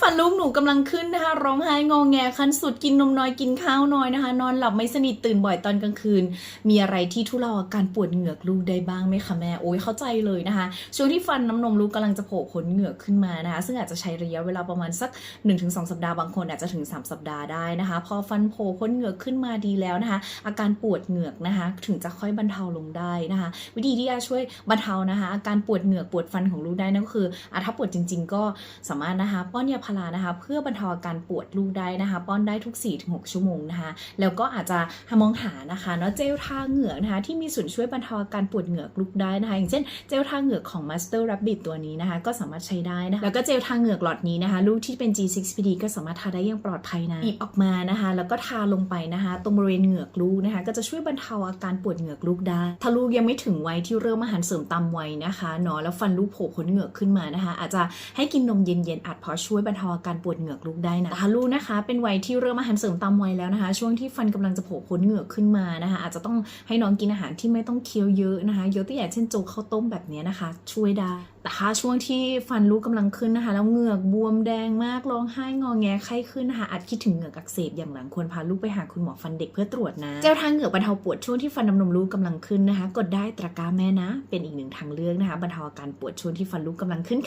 ฟันลูกหนูกำลังขึ้นนะคะ ร้องไห้งองแงคันสุดกินนมน้อยกินข้าวน้อยนะคะ นอนหลับไม่สนิทตื่นบ่อยตอนกลางคืน มีอะไรที่ทุเลาอาการปวดเหงือกลูกได้บ้างไหมคะแม่โอ้ยเข้าใจเลยนะคะ ช่วงที่ฟันน้ำนมลูกกำลังจะโผล่พ้นเหงือกขึ้นมานะคะ ซึ่งอาจจะใช้ระยะเวลาประมาณสัก 1-2 สัปดาห์บางคนอาจจะถึง 3 สัปดาห์ได้นะคะ พอฟันโผล่พ้นเหงือกขึ้นมาดีแล้วนะคะ อาการปวดเหงือกนะคะ ถึงจะค่อยบรรเทาลงได้นะคะ วิธีที่จะช่วยบรรเทานะคะ อาการปวดเหงือกปวดฟันของลูกได้นั่นก็คืออะถ้าปวดจริง ๆ ก็สามารถนะคะป้อนยาพารานะคะ เพื่อบรรเทาอาการปวดลูกได้นะคะ ป้อนได้ทุก 4-6 ชั่วโมงนะคะ แล้วก็อาจจะมองหานะคะเนาะเจลทาเหงือกนะคะที่มีส่วนช่วยบรรเทาอาการปวดเหงือกลูกได้นะคะ อย่างเช่นเจลทาเหงือกของ Master Rabbit ตัวนี้นะคะ ก็สามารถใช้ได้นะคะแล้วก็เจลทาเหงือกหลอดนี้นะคะ ลูกที่เป็น G6PD ก็สามารถทาได้อย่างปลอดภัยนะบีบออกมานะคะ แล้วก็ทาลงไปนะคะ ตรงบริเวณเหงือกลูกนะคะ ก็จะช่วยบรรเทาอาการปวดเหงือกลูกได้ ถ้าลูกยังไม่ถึงวัยที่เริ่มอาหารเสริมตามวัยนะคะเนาะแล้วฟันลูกโผล่พ้นเหงือกขึ้นมานะคะ อาจจะให้กินนมเย็นๆอาจพอช่วยบรรเทาอาการปวดเหงือกลูกได้นะแต่ถ้าลูกนะคะ เป็นวัยที่เริ่มอาหารเสริมตามวัยแล้วนะคะ ช่วงที่ฟันกำลังจะโผล่พ้นเหงือกขึ้นมานะคะ อาจจะต้องให้น้องกินอาหารที่ไม่ต้องเคี้ยวเยอะนะคะยกตัวอย่างเช่นโจ๊กข้าวต้มแบบนี้นะคะ ช่วยได้แต่ถ้าช่วงที่ฟันลูกกำลังขึ้นนะคะ แล้วเหงือกบวมแดงมากร้องไห้งอแงไข้ขึ้นนะคะอาจคิดถึงเหงือกอักเสบอย่างหลังควรพาลูกไปหาคุณหมอฟันเด็กเพื่อตรวจนะเจ้าทางเหงือกบรรเทาปวดช่วงที่ฟันน้ำนมลูกกำลังขึ้นนะคะ กดได้ตะกร้าแม่นะ เป็นอีกหนึ่งทางเลือกนะคะบรรเทาอาการปวดช่วงที่ฟันลูกกำลังขึ้นค่ะ